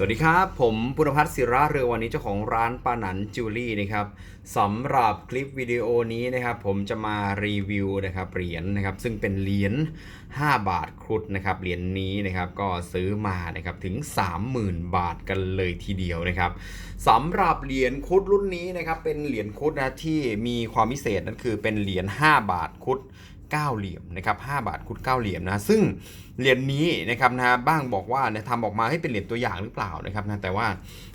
สวัสดีครับ ผมปุณพัฒน์ศิระเรือวันนี้เจ้าของร้านปานันจิวเวลรี่นะครับสำหรับคลิปวิดีโอนี้นะครับ ผมจะมารีวิวนะครับเหรียญนะครับ ซึ่งเป็นเหรียญ5 บาทครุฑนะครับเหรียญนี้นะครับก็ซื้อมานะครับถึง 30,000 บาทกันเลยทีเดียวนะครับสำหรับเหรียญครุฑรุ่นนี้นะครับเป็นเหรียญครุฑนะที่มีความพิเศษนั่นคือเป็นเหรียญ5บาทครุฑ 9 เหลี่ยมนะครับ5บาทคุด9เหลี่ยมนะซึ่งเหรียญนี้นะครับนะบ้างบอกว่าทำออกมาให้เป็นเหรียญตัวอย่างหรือเปล่านะครับนะแต่ว่า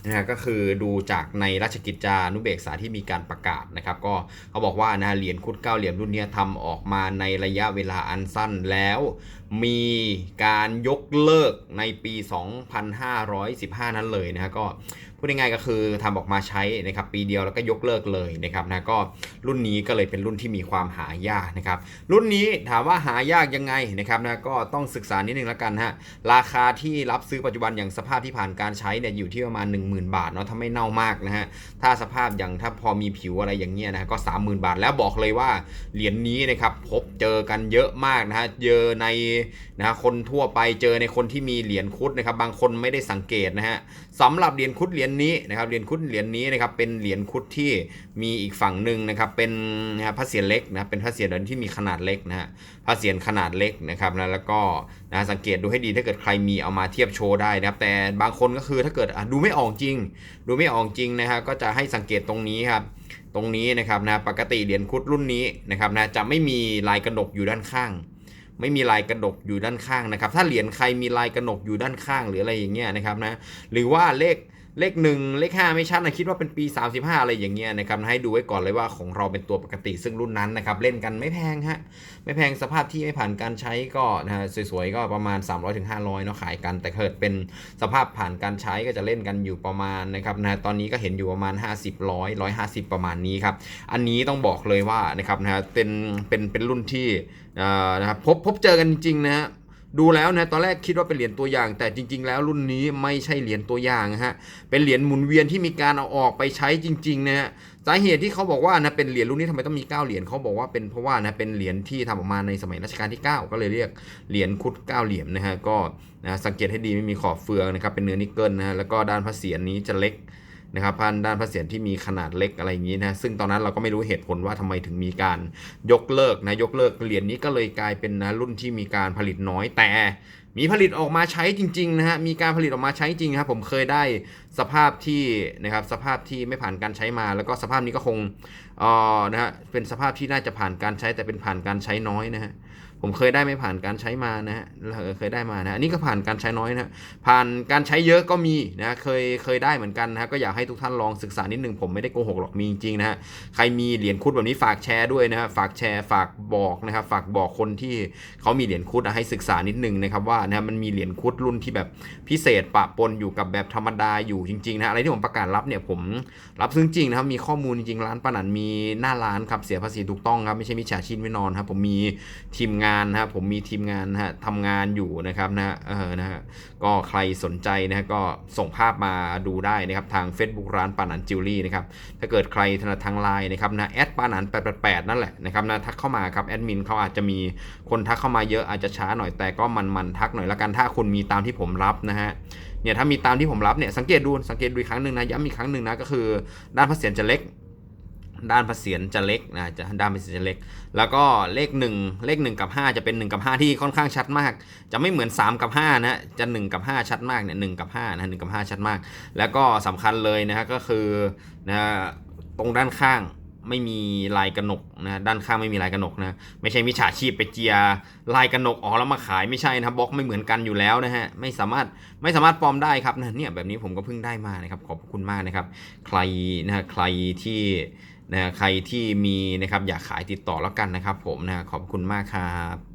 นะก็คือดูจากในราชกิจจานุเบกษาที่มีการประกาศนะครับ ก็เขาบอกว่านะเหรียญคุด9เหลี่ยมรุ่นนี้ทำออกมาในระยะเวลาอันสั้นแล้ว มีการยกเลิกในปี 2515 นั้นเลยนะก็ พูดง่ายๆก็คือทำออกมาใช้นะครับปีเดียวแล้วก็ยกเลิกเลยนะครับนะก็รุ่นนี้ก็เลยเป็นรุ่นที่มีความหายากนะครับรุ่นนี้ถามว่าหายากยังไงนะครับนะก็ต้องศึกษานิดนึงแล้วกันฮะราคาที่รับซื้อปัจจุบันอย่างสภาพที่ผ่านการใช้เนี่ยอยู่ที่ประมาณ 10,000 บาทเนาะถ้าไม่เน่ามากนะฮะถ้าสภาพอย่างถ้าพอมีผิวอะไรอย่างเงี้ยนะก็ 30,000 บาท แล้วบอกเลยว่าเหรียญนี้นะครับพบเจอกันเยอะมากนะฮะเจอในนะฮะคนทั่วไปเจอในคนที่มีเหรียญคุดนะครับบางคนไม่ได้สังเกตนะฮะสำหรับเหรียญคุดเหรียญนี้นะครับเหรียญคุดเหรียญนี้นะครับเป็นเหรียญคุดที่มีอีกฝั่งหนึ่งนะครับเป็นนะฮะพระเศียรเล็กนะเป็นพระเศียรที่มีขนาดเล็กนะฮะพระเศียรขนาดเล็กนะครับนะแล้วก็นะสังเกตดูให้ดีถ้าเกิดใครมีเอามาเทียบโชว์ได้นะครับแต่บางคนก็คือถ้าเกิดดูไม่ออกจริง ดูไม่ออกจริงนะฮะก็จะให้สังเกตตรงนี้ครับตรงนี้นะครับนะปกติเหรียญคุดรุ่นนี้นะครับนะจะไม่มีลายกระดกอยู่ด้านข้างไม่มีลายกระดกอยู่ด้านข้างนะครับ ถ้าเหรียญใครมีลายกระหนกอยู่ด้านข้างหรืออะไรอย่างเงี้ยนะครับนะ หรือว่าเลข เลขหนึ่งเลขห้าไม่ชัดนะคิดว่าเป็นปี 35 อะไรอย่างเงี้ยนะครับให้ดูไว้ก่อนเลยว่าของเราเป็นตัวปกติซึ่งรุ่นนั้นนะครับเล่นกันไม่แพงฮะไม่แพงสภาพที่ไม่ผ่านการใช้ก็นะฮะสวยๆก็ประมาณ 300-500ถึงเนาะขายกันแต่เกิดเป็นสภาพผ่านการใช้ก็จะเล่นกันอยู่ประมาณนะครับนะตอนนี้ก็เห็นอยู่ประมาณ 50 100 150 ประมาณนี้ครับอันนี้ต้องบอกเลยว่านะครับนะฮะเป็นเป็นเป็นรุ่นที่อ่านะครับพบพบเจอกันจริงนะฮะ ดูแล้วนะตอนแรกคิดว่าเป็นเหรียญตัวอย่าง แต่จริง ๆ แล้วรุ่นนี้ไม่ใช่เหรียญตัวอย่างนะฮะเป็นเหรียญหมุนเวียนที่มีการเอาออกไปใช้จริงๆนะฮะสาเหตุที่เขาบอกว่านะเป็นเหรียญรุ่นนี้ทำไมต้องมี 9 เหรียญเขาบอกว่าเป็นเพราะว่านะเป็นเหรียญที่ทำออกมาในสมัยรัชกาลที่ 9 ก็เลยเรียกเหรียญคุด 9 เหรียญนะฮะก็นะสังเกตให้ดีไม่มีขอบเฟืองนะครับเป็นเนื้อนิกเกิลนะฮะแล้วก็ด้านพระเศียรนี้จะเล็ก นะครับพันด้านพระเศียรที่มีขนาดเล็กอะไรอย่างนี้นะซึ่งตอนนั้นเราก็ไม่รู้เหตุผลว่าทำไมถึงมีการยกเลิกนะยกเลิกเหรียญนี้ก็เลยกลายเป็นนะรุ่นที่มีการผลิตน้อยแต่มีผลิตออกมาใช้จริงๆนะฮะ มีการผลิตออกมาใช้จริงครับ ผมเคยได้สภาพที่นะครับสภาพที่ไม่ผ่านการใช้มา แล้วก็สภาพนี้ก็คงเอ่อนะฮะเป็นสภาพที่น่าจะผ่านการใช้แต่เป็นผ่านการใช้น้อยนะฮะ ผมเคยได้ไม่ผ่านการใช้มานะฮะเคยได้มานะอันนี้ก็ผ่านการใช้น้อยนะฮะผ่านการใช้เยอะก็มีนะเคยเคยได้เหมือนกันนะก็อยากให้ทุกท่านลองศึกษานิดนึงผมไม่ได้โกหกหรอกมีจริงๆนะฮะใครมีเหรียญคุดแบบนี้ฝากแชร์ด้วยนะฮะฝากแชร์ฝากบอกนะครับฝากบอกคนที่เขามีเหรียญคุดอะให้ศึกษานิดนึงนะครับว่านะมันมีเหรียญคุดรุ่นที่แบบพิเศษปะปนอยู่กับแบบธรรมดาอยู่จริงๆนะอะไรที่ผมประกาศรับเนี่ยผมรับซึ่งจริงนะครับมีข้อมูลจริงๆร้านปนันมีหน้าร้านครับเสียภาษีถูกต้องครับไม่ใช่มิจฉาชีพไม่นอนครับผมมีทีมงานนะครับผมมีทีมงานนะฮะทำงานอยู่นะครับนะฮะเออนะฮะก็ใครสนใจนะฮะก็ส่งภาพมาดูได้นะครับทาง Facebook ร้านปานันจิวเวลรี่นะครับถ้าเกิดใครถนัดทางไลน์นะครับนะแอดปานัน888นั่นแหละนะครับนะทักเข้ามาครับแอดมินเขาอาจจะมีคนทักเข้ามาเยอะอาจจะช้าหน่อยแต่ก็มันมันๆทักหน่อยละกันถ้าคุณมีตามที่ผมรับนะฮะเนี่ยถ้ามีตามที่ผมรับเนี่ยสังเกตดูสังเกตดูอีกครั้งหนึ่งนะย้ำอีกครั้งหนึ่งนะก็คือด้านพระเศียรจะเล็ก ด้านพระเศียรจะเล็กนะจะด้านพระเศียรจะเล็ก แล้วก็เลข 1 เลข 1 กับ 5 จะเป็น 1 กับ 5 ที่ค่อนข้างชัดมาก จะไม่เหมือน 3 กับ5นะจะ 1 กับ 5 ชัดมากเนี่ยหกับ5นะหกับ 5 ชัดมาก แล้วก็สำคัญเลยนะฮะก็คือนะตรงด้านข้างไม่มีลายกระหนกนะด้านข้างไม่มีลายกระหนกนะไม่ใช่มิจฉาชีพไปเจียลายกระหนกออกแล้วมาขายไม่ใช่นะบล็อกไม่เหมือนกันอยู่แล้วนะฮะไม่สามารถไม่สามารถปลอมได้ครับนะเนี่ยแบบนี้ผมก็เพิ่งได้มานะครับขอบคุณมากนะครับ ใครนะฮะใครที่ นะใครที่มีนะครับอยากขายติดต่อแล้วกันนะครับผมนะขอบคุณมากครับ